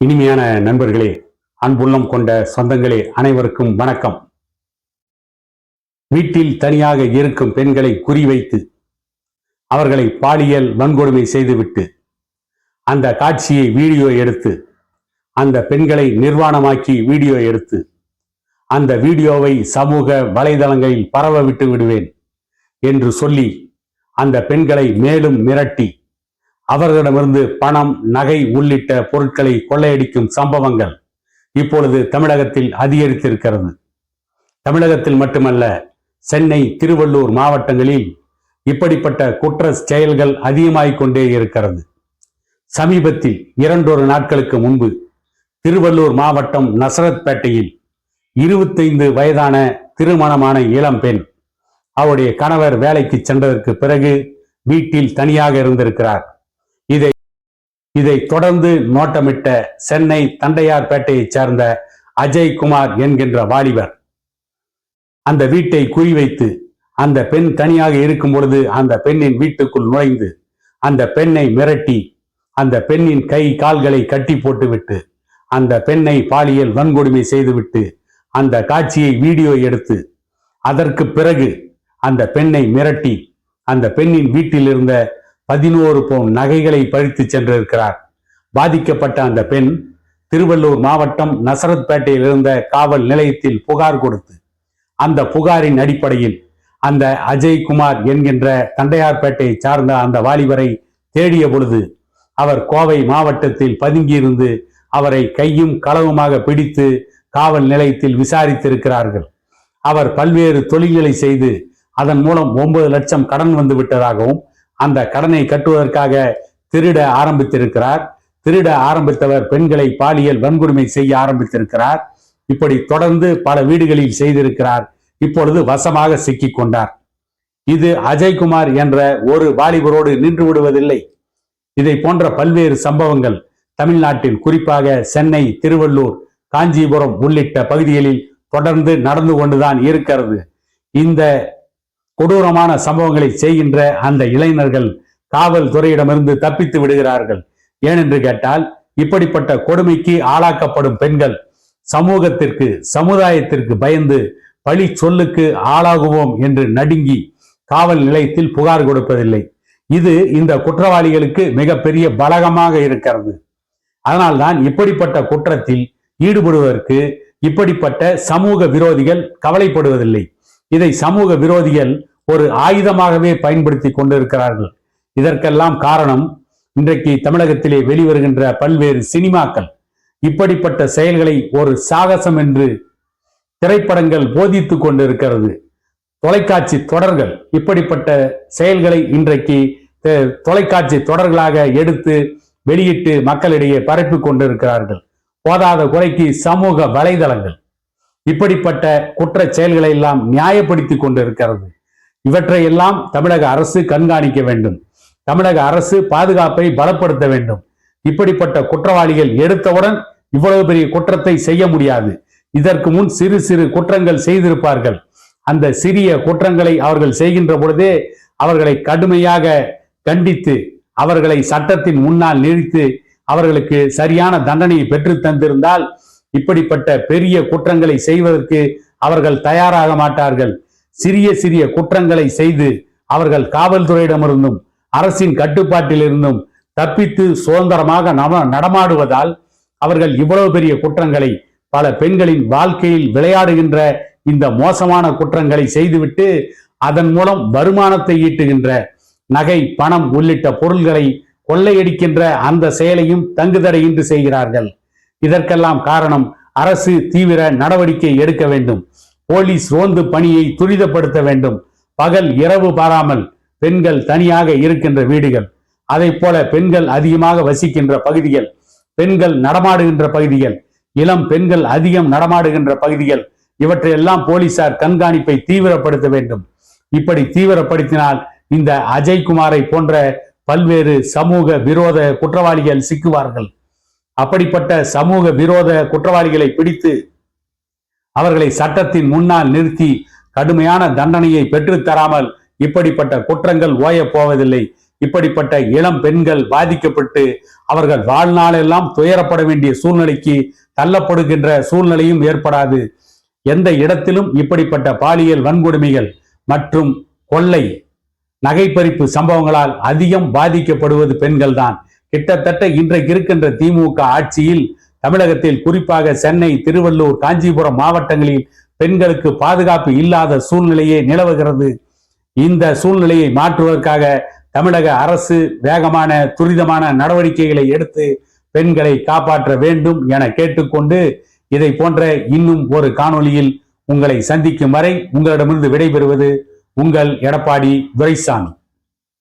இனிமையான நண்பர்களே அன்புள்ளம் கொண்ட சொந்தங்களே அனைவருக்கும் வணக்கம். வீட்டில் தனியாக இருக்கும் பெண்களை குறிவைத்து அவர்களை பாலியல் வன்கொடுமை செய்துவிட்டு அந்த காட்சியை வீடியோ எடுத்து அந்த பெண்களை நிர்வாணமாக்கி வீடியோ எடுத்து அந்த வீடியோவை சமூக வலைதளங்களில் பரவ விட்டு விடுவேன் என்று சொல்லி அந்த பெண்களை மேலும் மிரட்டி அவர்களிடமிருந்து பணம் நகை உள்ளிட்ட பொருட்களை கொள்ளையடிக்கும் சம்பவங்கள் இப்பொழுது தமிழகத்தில் அதிகரித்திருக்கிறது. தமிழகத்தில் மட்டுமல்ல சென்னை திருவள்ளூர் மாவட்டங்களில் இப்படிப்பட்ட குற்ற செயல்கள் அதிகமாகிக் கொண்டே இருக்கிறது. சமீபத்தில் இரண்டொரு நாட்களுக்கு முன்பு திருவள்ளூர் மாவட்டம் நசரத்பேட்டையில் இருபத்தைந்து வயதான திருமணமான இளம்பெண் அவருடைய கணவர் வேலைக்கு சென்றதற்கு பிறகு வீட்டில் தனியாக இருந்திருக்கிறார். இதை தொடர்ந்து நோட்டமிட்ட சென்னை தண்டையார்பேட்டையைச் சேர்ந்த அஜய் குமார் என்கின்ற வாலிபர். அந்த வீட்டை குறிவைத்து அந்த பெண் தனியாக இருக்கும் பொழுது அந்த பெண்ணின் வீட்டுக்குள் நுழைந்து அந்த பெண்ணை மிரட்டி அந்த பெண்ணின் கை கால்களை கட்டி போட்டுவிட்டு அந்த பெண்ணை பாலியல் வன்கொடுமை செய்துவிட்டு அந்த காட்சியை வீடியோ எடுத்து அதற்கு பிறகு அந்த பெண்ணை மிரட்டி அந்த பெண்ணின் வீட்டில் இருந்த பதினோரு பவுன் நகைகளை பறித்து சென்றிருக்கிறார். பாதிக்கப்பட்ட அந்த பெண் திருவள்ளூர் மாவட்டம் நசரத்பேட்டையில் இருந்த காவல் நிலையத்தில் புகார் கொடுத்து அந்த புகாரின் அடிப்படையில் அந்த அஜய் குமார் என்கின்ற தண்டையார்பேட்டையை சார்ந்த அந்த வாலிபரை தேடிய பொழுது அவர் கோவை மாவட்டத்தில் பதுங்கியிருந்து அவரை கையும் களவுமாக பிடித்து காவல் நிலையத்தில் விசாரித்திருக்கிறார்கள். அவர் பல்வேறு தொழில்களை செய்து அதன் மூலம் ஒன்பது லட்சம் கடன் வந்து விட்டதாகவும் அந்த கடனை கட்டுவதற்காக திருட ஆரம்பித்திருக்கிறார். திருட ஆரம்பித்தவர் பெண்களை பாலியல் வன்கொடுமை செய்ய ஆரம்பித்திருக்கிறார். இப்படி தொடர்ந்து பல வீடுகளில் செய்திருக்கிறார். இப்பொழுது வசமாக சிக்கிக் கொண்டார். இது அஜய்குமார் என்ற ஒரு வாலிபரோடு நின்று விடுவதில்லை. இதை போன்ற பல்வேறு சம்பவங்கள் தமிழ்நாட்டில் குறிப்பாக சென்னை திருவள்ளூர் காஞ்சிபுரம் உள்ளிட்ட பகுதிகளில் தொடர்ந்து நடந்து கொண்டுதான் இருக்கிறது. இந்த கொடூரமான சம்பவங்களை செய்கின்ற அந்த இளைஞர்கள் காவல்துறையிடமிருந்து தப்பித்து விடுகிறார்கள். ஏனென்று கேட்டால் இப்படிப்பட்ட கொடுமைக்கு ஆளாக்கப்படும் பெண்கள் சமூகத்திற்கு சமுதாயத்திற்கு பயந்து பழி சொல்லுக்கு ஆளாகுவோம் என்று நடுங்கி காவல் நிலையத்தில் புகார் கொடுப்பதில்லை. இது இந்த குற்றவாளிகளுக்கு மிகப்பெரிய பலகமாக இருக்கிறது. அதனால்தான் இப்படிப்பட்ட குற்றத்தில் ஈடுபடுவதற்கு இப்படிப்பட்ட சமூக விரோதிகள் கவலைப்படுவதில்லை. இதை சமூக விரோதிகள் ஒரு ஆயுதமாகவே பயன்படுத்தி கொண்டிருக்கிறார்கள். இதற்கெல்லாம் காரணம் இன்றைக்கு தமிழகத்திலே வெளிவருகின்ற பல்வேறு சினிமாக்கள். இப்படிப்பட்ட செயல்களை ஒரு சாகசம் என்று திரைப்படங்கள் போதித்து கொண்டிருக்கிறது. தொலைக்காட்சி தொடர்கள் இப்படிப்பட்ட செயல்களை இன்றைக்கு தொலைக்காட்சி தொடர்களாக எடுத்து வெளியிட்டு மக்களிடையே பரப்பி கொண்டிருக்கிறார்கள். போதாத குறைக்கு சமூக வலைதளங்கள். இப்படிப்பட்ட குற்ற செயல்களை எல்லாம் நியாயப்படுத்தி கொண்டிருக்கிறது. இவற்றை எல்லாம் தமிழக அரசு கண்காணிக்க வேண்டும். தமிழக அரசு பாதுகாப்பை பலப்படுத்த வேண்டும். இப்படிப்பட்ட குற்றவாளிகள் எடுத்தவுடன் இவ்வளவு பெரிய குற்றத்தை செய்ய முடியாது. இதற்கு முன் சிறு சிறு குற்றங்கள் செய்திருப்பார்கள். அந்த சிறிய குற்றங்களை அவர்கள் செய்கின்ற பொழுதே அவர்களை கடுமையாக கண்டித்து அவர்களை சட்டத்தின் முன்னால் நிறுத்தி அவர்களுக்கு சரியான தண்டனையை பெற்று தந்திருந்தால் இப்படிப்பட்ட பெரிய குற்றங்களை செய்வதற்கு அவர்கள் தயாராக மாட்டார்கள். சிறிய சிறிய குற்றங்களை செய்து அவர்கள் காவல்துறையிடமிருந்தும் அரசின் கட்டுப்பாட்டில் இருந்தும் தப்பித்து சுதந்திரமாக நம நடமாடுவதால் அவர்கள் இவ்வளவு பெரிய குற்றங்களை பல பெண்களின் வாழ்க்கையில் விளையாடுகின்ற இந்த மோசமான குற்றங்களை செய்துவிட்டு அதன் மூலம் வருமானத்தை ஈட்டுகின்ற நகை பணம் உள்ளிட்ட பொருள்களை கொள்ளையடிக்கின்ற அந்த செயலையும் தங்குதடையின்றி செய்கிறார்கள். இதற்கெல்லாம் காரணம் அரசு தீவிர நடவடிக்கை எடுக்க வேண்டும். போலீஸ் ரோந்து பணியை துரிதப்படுத்த வேண்டும். பகல் இரவு பாராமல் பெண்கள் தனியாக இருக்கின்ற வீடுகள். அதை போல பெண்கள் அதிகமாக வசிக்கின்ற பகுதிகள். பெண்கள் நடமாடுகின்ற பகுதிகள். இளம் பெண்கள் அதிகம் நடமாடுகின்ற பகுதிகள். இவற்றையெல்லாம் போலீசார் கண்காணிப்பை தீவிரப்படுத்த வேண்டும். இப்படி தீவிரப்படுத்தினால் இந்த அஜய்குமாரை போன்ற பல்வேறு சமூக விரோத குற்றவாளிகள் சிக்குவார்கள். அப்படிப்பட்ட சமூக விரோத குற்றவாளிகளை பிடித்து அவர்களை சட்டத்தின் முன்னால் நிறுத்தி கடுமையான தண்டனையை பெற்றுத்தராமல் இப்படிப்பட்ட குற்றங்கள் ஓயப் போவதில்லை. இப்படிப்பட்ட இளம் பெண்கள் பாதிக்கப்பட்டு அவர்கள் வாழ்நாளெல்லாம் துயரப்பட வேண்டிய சூழ்நிலைக்கு தள்ளப்படுகின்ற சூழ்நிலையும் ஏற்படாது. எந்த இடத்திலும் இப்படிப்பட்ட பாலியல் வன்கொடுமைகள் மற்றும் கொள்ளை நகைப்பறிப்பு சம்பவங்களால் அதிகம் பாதிக்கப்படுவது பெண்கள்தான். கிட்டத்தட்ட இன்றைக்கு இருக்கின்ற திமுக ஆட்சியில் தமிழகத்தில் குறிப்பாக சென்னை திருவள்ளூர் காஞ்சிபுரம் மாவட்டங்களில் பெண்களுக்கு பாதுகாப்பு இல்லாத சூழ்நிலையே நிலவுகிறது. இந்த சூழ்நிலையை மாற்றுவதற்காக தமிழக அரசு வேகமான துரிதமான நடவடிக்கைகளை எடுத்து பெண்களை காப்பாற்ற வேண்டும் என கேட்டுக்கொண்டு இதை போன்ற இன்னும் ஒரு காணொளியில் உங்களை சந்திக்கும் வரை உங்களிடமிருந்து விடைபெறுவது உங்கள் எடப்பாடி துரைசாமி.